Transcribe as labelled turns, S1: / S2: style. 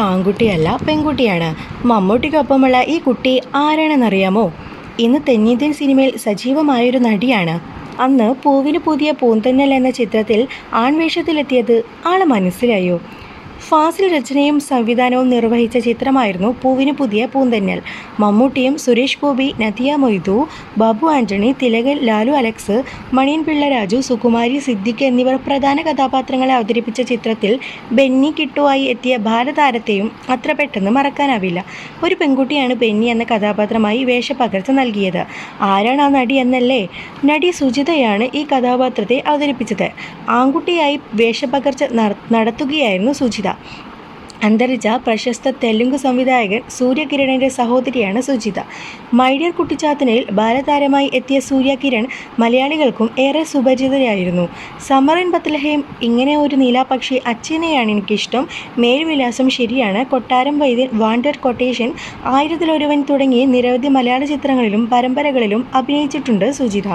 S1: ആൺകുട്ടിയല്ല പെൺകുട്ടിയാണ്. മമ്മൂട്ടിക്കൊപ്പമുള്ള ഈ കുട്ടി ആരാണെന്നറിയാമോ? ഇന്ന് തെന്നിന്ത്യൻ സിനിമയിൽ സജീവമായൊരു നടിയാണ്. അന്ന് പൂവിന് പുതിയ പൂന്തന്നൽ എന്ന ചിത്രത്തിൽ ആൺവേഷത്തിലെത്തിയത് ആളെ മനസ്സിലായോ? ഫാസിൽ രചനയും സംവിധാനവും നിർവഹിച്ച ചിത്രമായിരുന്നു പൂവിന് പുതിയ പൂന്തന്നൽ. മമ്മൂട്ടിയും സുരേഷ് ഗോപി നദിയ മൊയ്തു ബാബു ആന്റണി തിലകൻ ലാലു അലക്സ് മണിയൻ പിള്ള രാജു സുകുമാരി സിദ്ദിഖ് എന്നിവർ പ്രധാന കഥാപാത്രങ്ങളെ അവതരിപ്പിച്ച ചിത്രത്തിൽ ബെന്നി കിട്ടുവായി എത്തിയ ഭാരതാരത്തെയും അത്ര പെട്ടെന്ന് മറക്കാനാവില്ല. ഒരു പെൺകുട്ടിയാണ് ബെന്നി എന്ന കഥാപാത്രമായി വേഷപകർച്ച നൽകിയത്. ആരാണ് ആ നടി എന്നല്ലേ? നടി സുജിതയാണ് ഈ കഥാപാത്രത്തെ അവതരിപ്പിച്ചത്. ആൺകുട്ടിയായി വേഷപകർച്ച നട- നടത്തുകയായിരുന്നു സുജിത. അന്തരിച്ച പ്രശസ്ത തെലുങ്ക് സംവിധായകൻ സൂര്യകിരണിന്റെ സഹോദരിയാണ് സുജിത. മൈഡിയർ കുട്ടിച്ചാത്തനയിൽ ബാലതാരമായി എത്തിയ സൂര്യകിരൺ മലയാളികൾക്കും ഏറെ സുപരിചിതയായിരുന്നു ഇൻ ബത്ലഹേം ഇങ്ങനെ ഒരു നീലാപക്ഷി അച്ഛനെയാണ് എനിക്കിഷ്ടം. മേൽവിലാസം ശരിയാണ്. കൊട്ടാരം വൈദ്യൻ വാണ്ടർ കൊട്ടേഷൻ ആയിരത്തിലൊരുവൻ തുടങ്ങി നിരവധി മലയാള ചിത്രങ്ങളിലും പരമ്പരകളിലും അഭിനയിച്ചിട്ടുണ്ട് സുജിത.